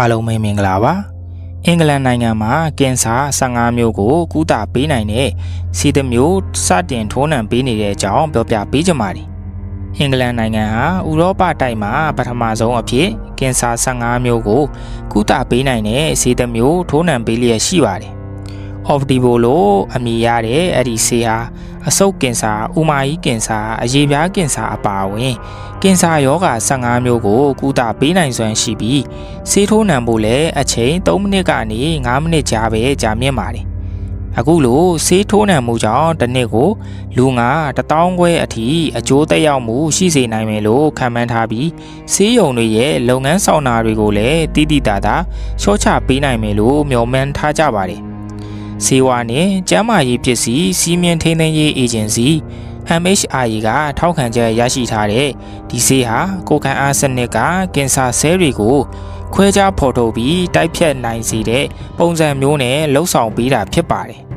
အားလုံးပဲမင်္ဂလာပါအင်္ဂလန်နိုင်ငံမှာကင်ဆာ15မျိုးကိုကုသပေးနိုင်တဲ့စီတမျိုးစတင်ထိုးနှံပေးနေတဲ့အကြောင်းပြောပြပေးကြပါမယ်အင်္ဂလန်နိုင်ငံဟာဥရောပတိုက်မှာပထမဆုံးအဖြစ်ကင်ဆာ15မျိုးကိုကုသပေးနိုင်တဲ့စီတမျိုးထိုးနှံပေးလျက်ရှိပါတယ် Optivo လို့အမည်ရတဲ့အဲ့ဒီဆေးဟာအဆုတ်ကင်ဆာ၊ဥမာကြီးကင်ဆာ၊အရေပြားကင်ဆာအပါအဝင် ကင်ဆာရောဂါ15မျိုးကိုကုသပေးနိုင်စွမ်းရှိပြီးဆေးထိုးနှံဖို့လည်းအချိန်3မိနစ်ကနေ5မိနစ်ကြားပဲကြာမြင့်ပါတယ်။အခုလိုဆေးထိုးနှံမှုကြောင့်တစ်နှစ်ကိုလူငါ1000ခွဲအထိအကျိုးသက်ရောက်မှုရှိစေနိုင်မယ်လို့ခန့်မှန်းထားပြီးဆေးရုံတွေရဲ့လုပ်ငန်းဆောင်တာတွေကိုလည်းတိတိတသာချောချပေးနိုင်မယ်လို့မျှော်မှန်းထားကြပါတယ်။ စေဝါနဲ့ကျန်းမာရေးပစ္စည်းစီးမြင့်ထိန်းသိမ်းရေးအေဂျင်စီ MHRA ကထောက်ခံချက်ရရှိထားတဲ့ဒီဆေးဟာကိုယ်ခံအားစနစ်ကကင်ဆာဆဲတွေကိုခွဲခြားဖော်ထုတ်ပြီးတိုက်ဖြတ်နိုင်စေတဲ့ပုံစံမျိုးနဲ့လှုပ်ဆောင်ပေးတာဖြစ်ပါတယ်